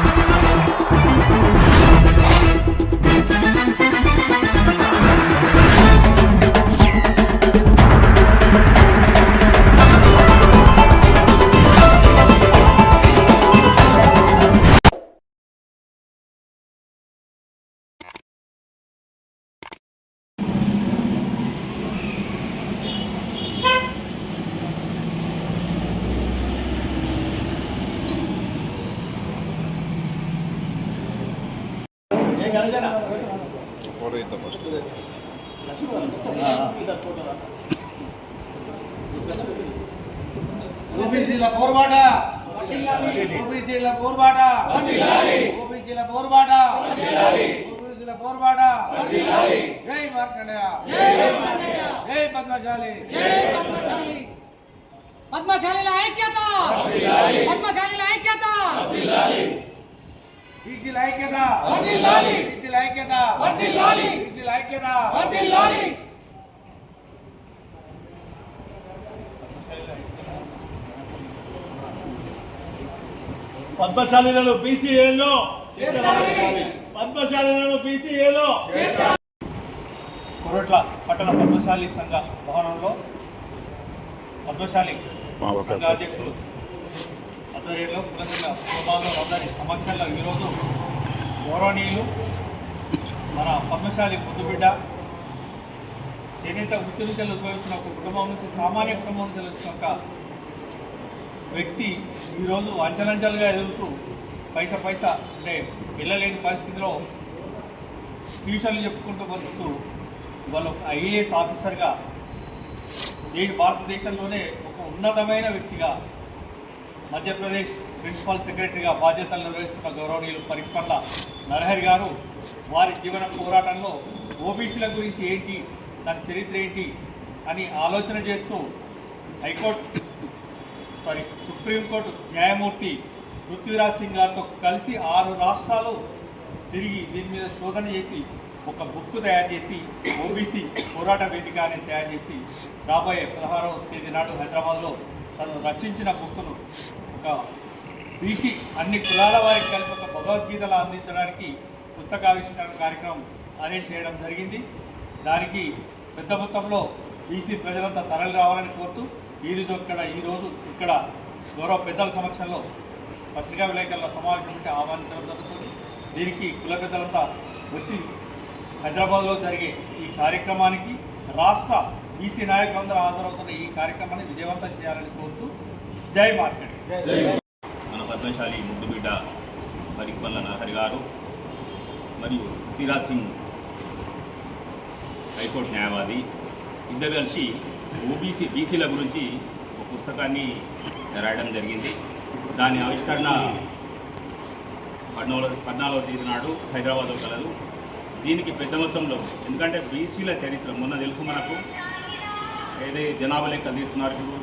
Música photo ఇద్దాం first ఓబీసీల పోరుబాట ఓబీసీల పోరుబాట ఓబీసీల పోరుబాట ఓబీసీల పోరుబాట జై మార్కండేయ జై పద్మశాలి పద్మశాలిల ఐక్యత పద్మశాలిల ఐక్యత బీసీల ఐక్యత వర్ధిల్లాలి. బీసీల ఐక్యత వర్ధిల్లాలి. బీసీల ఐక్యత వర్ధిల్లాలి పద్మశాలిలను బీసీఏలో పద్మశాలిలను బీసీఏలో కొరట్ల పట్టణ పద్మశాలి సంఘ భవనంలో పద్మశాలి సంఘ అధ్యక్షులు ఆధ్వర్యంలో కులసంఘ శోభాలో అందరి సమక్షంలో ఈరోజు గౌరవనీయులు మన పద్మశాలి ముద్దుబిడ్డ చేనేత వృత్తి నుంచి ఉద్భవించిన ఒక కుటుంబం నుంచి సామాన్య కుటుంబం నుంచి వచ్చిన ఒక వ్యక్తి ఈరోజు అంచలంచలుగా ఎదుగుతూ పైసా పైసా అంటే వెళ్ళలేని పరిస్థితిలో ట్యూషన్లు చెప్పుకుంటూ బతుకుతూ వాళ్ళు ఒక ఐఏఎస్ ఆఫీసర్గా దేశ భారతదేశంలోనే ఒక ఉన్నతమైన వ్యక్తిగా మధ్యప్రదేశ్ ప్రిన్సిపల్ సెక్రటరీగా బాధ్యతలు నిర్వహిస్తున్న గౌరవనీయులు పరిపల్ల నరహరి గారు వారి జీవన పోరాటంలో ఓబీసీల గురించి ఏంటి దాని చరిత్ర ఏంటి అని ఆలోచన చేస్తూ హైకోర్టు సారీ సుప్రీంకోర్టు న్యాయమూర్తి పృథ్వీరాజ్ సింగ్ గారితో కలిసి ఆరు రాష్ట్రాలు తిరిగి దీని మీద శోధన చేసి ఒక బుక్ తయారు చేసి ఓబీసీ పోరాట వేదిక అనేది తయారు చేసి రాబోయే పదహారవ తేదీ నాడు హైదరాబాద్లో తను రచించిన బుక్ను ఒక బీసీ అన్ని కులాల వారికి కలిపి ఒక భగవద్గీతలు అందించడానికి పుస్తకావిష్కరణ కార్యక్రమం అరేంజ్ చేయడం జరిగింది. దానికి పెద్ద మొత్తంలో బీసీ ప్రజలంతా తరలి రావాలని కోరుతూ ఈ రోజు ఇక్కడ ఈరోజు ఇక్కడ గౌరవ పెద్దల సమక్షంలో పత్రికా విలేకరుల సమావేశం ఉంటే ఆహ్వానించడం జరుగుతుంది. దీనికి కుల పెద్దలంతా వచ్చి హైదరాబాద్లో జరిగే ఈ కార్యక్రమానికి రాష్ట్ర బీసీ నాయకులందరూ హాజరవుతున్న ఈ కార్యక్రమాన్ని విజయవంతం చేయాలని కోరుతూ జై మార్కెట్. మన పద్మశాలి ముద్దుబిడ్డ మరిపల్ల నరహరి గారు మరియు తీరాజ్ సింగ్ హైకోర్టు న్యాయవాది ఇద్దరు కలిసి ఓబీసీ బీసీల గురించి ఒక పుస్తకాన్ని రాయడం జరిగింది. దాని ఆవిష్కరణ పద్నాలుగు పద్నాలుగవ తేదీ నాడు హైదరాబాద్లో కలదు. దీనికి పెద్ద మొత్తంలో ఎందుకంటే బీసీల చరిత్ర మొన్న తెలుసు మనకు. ఏది జనాభా లెక్కలు తీస్తున్నారు ఇప్పుడు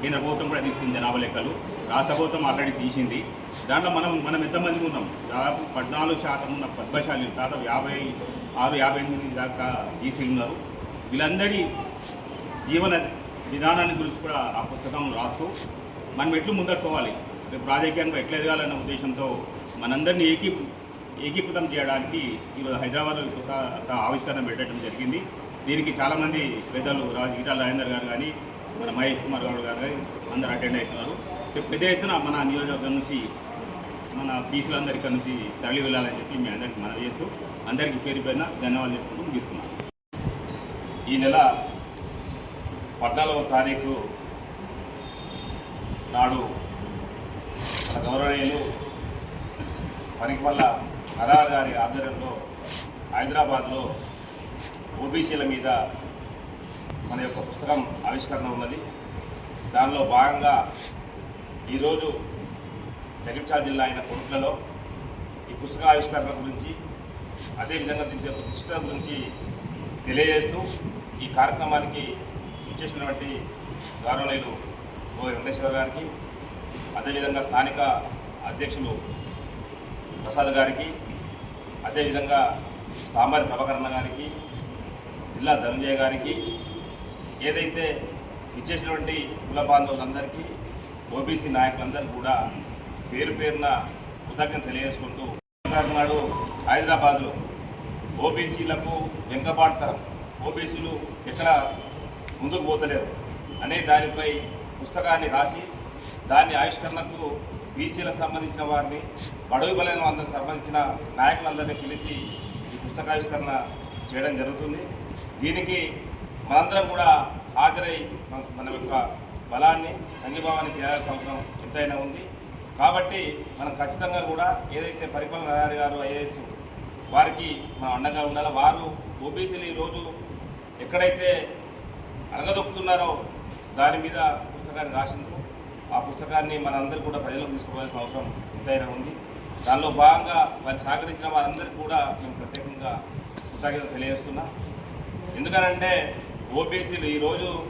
కేంద్ర ప్రభుత్వం కూడా తీస్తుంది జనాభా లెక్కలు రాష్ట్ర ప్రభుత్వం ఆల్రెడీ తీసింది. దాంట్లో మనం మనం ఎంతమంది ఉన్నాం దాదాపు పద్నాలుగు శాతం ఉన్న పద్మశాలి దాదాపు యాభై ఆరు యాభై ఎనిమిది దాకా బీసీలు ఉన్నారు. వీళ్ళందరి జీవన విధానాన్ని గురించి కూడా ఆ పుస్తకం రాస్తూ మనం ఎట్లు ముందట్టుకోవాలి రేపు రాజకీయంగా ఎట్లా ఎదగాలన్న ఉద్దేశంతో మనందరినీ ఏకీ ఏకీకృతం చేయడానికి ఈరోజు హైదరాబాద్లో ఈ పుస్తక ఆవిష్కరణ పెట్టడం జరిగింది. దీనికి చాలామంది పెద్దలు రాజు ఈటాల రాజేందర్ గారు కానీ మన మహేష్ కుమార్ గౌడ్ గారు కానీ అందరు అటెండ్ అవుతున్నారు. పెద్ద ఎత్తున మన నియోజకవర్గం నుంచి మన బీసీలందరి ఇక్కడ నుంచి తరలి వెళ్ళాలని చెప్పి మీ అందరికీ మనం చేస్తూ అందరికీ పేరు పైన ధన్యవాదాలు చెప్పుకుంటూ ముగిస్తున్నాను ఈ నెల పద్నాలుగవ తారీఖు నాడు మన గౌరవనీయులు పరిపల్ల నరార్ గారి ఆధ్వర్యంలో హైదరాబాద్లో ఓబీసీల మీద మన యొక్క పుస్తకం ఆవిష్కరణ ఉన్నది. దానిలో భాగంగా ఈరోజు జగిత్యాల జిల్లా అయిన కొడుకులలో ఈ పుస్తక ఆవిష్కరణ గురించి అదేవిధంగా దీని యొక్క ప్రతిష్ట గురించి తెలియజేస్తూ ఈ కార్యక్రమానికి ఇచ్చేసినటువంటి గౌరవనీయులు ఓ వెంకటేశ్వర గారికి అదేవిధంగా స్థానిక అధ్యక్షులు ప్రసాద్ గారికి అదేవిధంగా సామాన్య ప్రభకరణ గారికి జిల్లా ధనంజయ గారికి ఏదైతే ఇచ్చేసినటువంటి కుల బాంధవులందరికీ ఓబీసీ నాయకులందరికీ కూడా పేరు పేరున కృతజ్ఞత తెలియజేసుకుంటూ నాడు హైదరాబాద్లో ఓబీసీలకు వెనుకబాటుతరం ఓబీసీలు ఎక్కడ ముందుకు పోతలేరు అనే దానిపై పుస్తకాన్ని రాసి దాని ఆవిష్కరణకు బీసీలకు సంబంధించిన వారిని బడుగు బలైన అందరికి సంబంధించిన నాయకులందరినీ పిలిచి ఈ పుస్తకావిష్కరణ చేయడం జరుగుతుంది. దీనికి మనందరం కూడా హాజరై మన- మన యొక్క బలాన్ని సంఘీభావాన్ని చేయాల్సిన అవసరం ఎంతైనా ఉంది. కాబట్టి మనం ఖచ్చితంగా కూడా ఏదైతే పరిపాలన నాయర్ గారు ఐఏఎస్ వారికి మనం అండగా ఉండాలి? వారు ఓబీసీలు ఈరోజు ఎక్కడైతే అరగదొక్కుతున్నారో దాని మీద పుస్తకాన్ని రాసిండ్రు ఆ పుస్తకాన్ని మనందరూ కూడా ప్రజలకు తీసుకోవాల్సిన అవసరం ఎంతైనా ఉంది. దానిలో భాగంగా వారికి సహకరించిన వారందరికీ కూడా మేము ప్రత్యేకంగా కృతజ్ఞత తెలియజేస్తున్నాం. ఎందుకనంటే ఓబీసీలు ఈరోజు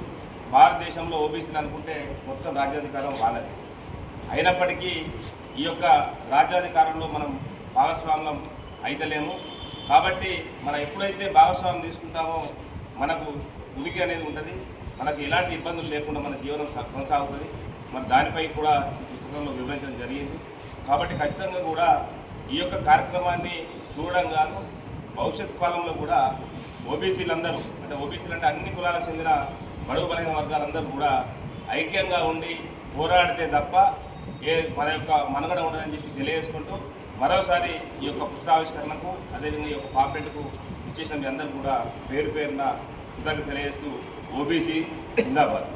భారతదేశంలో ఓబీసీలు అనుకుంటే మొత్తం రాజ్యాధికారం వాళ్ళది. అయినప్పటికీ ఈ యొక్క రాజ్యాధికారంలో మనం భాగస్వామ్యం అయితలేము. కాబట్టి మనం ఎప్పుడైతే భాగస్వామ్యం తీసుకుంటామో మనకు ఉనికి అనేది ఉంటుంది. మనకు ఎలాంటి ఇబ్బందులు లేకుండా మన జీవనం సా- కొనసాగుతుంది. మరి దానిపై కూడా పుస్తకంలో వివరించడం జరిగింది. కాబట్టి ఖచ్చితంగా కూడా ఈ యొక్క కార్యక్రమాన్ని చూడడం కాను భవిష్యత్ కాలంలో కూడా ఓబీసీలందరూ అంటే ఓబీసీలు అంటే అన్ని కులాలకు చెందిన బడుగు బలైన వర్గాలందరూ కూడా ఐక్యంగా ఉండి పోరాడితే తప్ప ఏ మన యొక్క మనుగడ ఉండదని చెప్పి తెలియజేసుకుంటూ మరోసారి ఈ యొక్క పుస్తకావిష్కరణకు అదేవిధంగా ఈ యొక్క పాంప్లెట్కు ఇచ్చేసిన మీ అందరూ కూడా పేరు పేరున కృతజ్ఞత తెలియజేస్తూ ఓబీసీ జిందాబాద్.